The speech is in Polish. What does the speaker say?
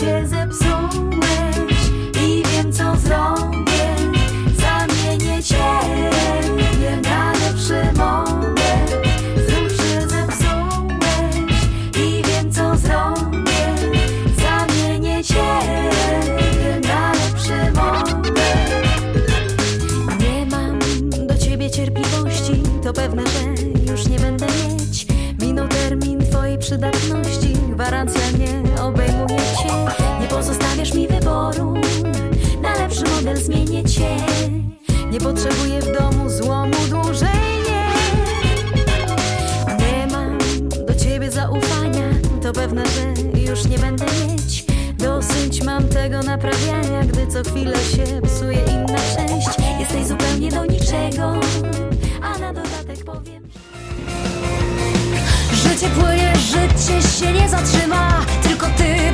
się zepsułeś i wiem co zrobię. Zamienię ciebie na lepszy moment. Znów się zepsułeś i wiem co zrobię. Zamienię ciebie na lepszy moment. Nie mam do ciebie cierpliwości, to pewne, że już nie będę mieć. Minął termin twojej przydatności, zmienię cię. Nie potrzebuję w domu złomu dłużej nie. Nie mam do ciebie zaufania, to pewne, że już nie będę mieć. Dosyć mam tego naprawiania, gdy co chwilę się psuje inna część. Jesteś zupełnie do niczego, a na dodatek powiem. Życie płynie, życie się nie zatrzyma Tylko ty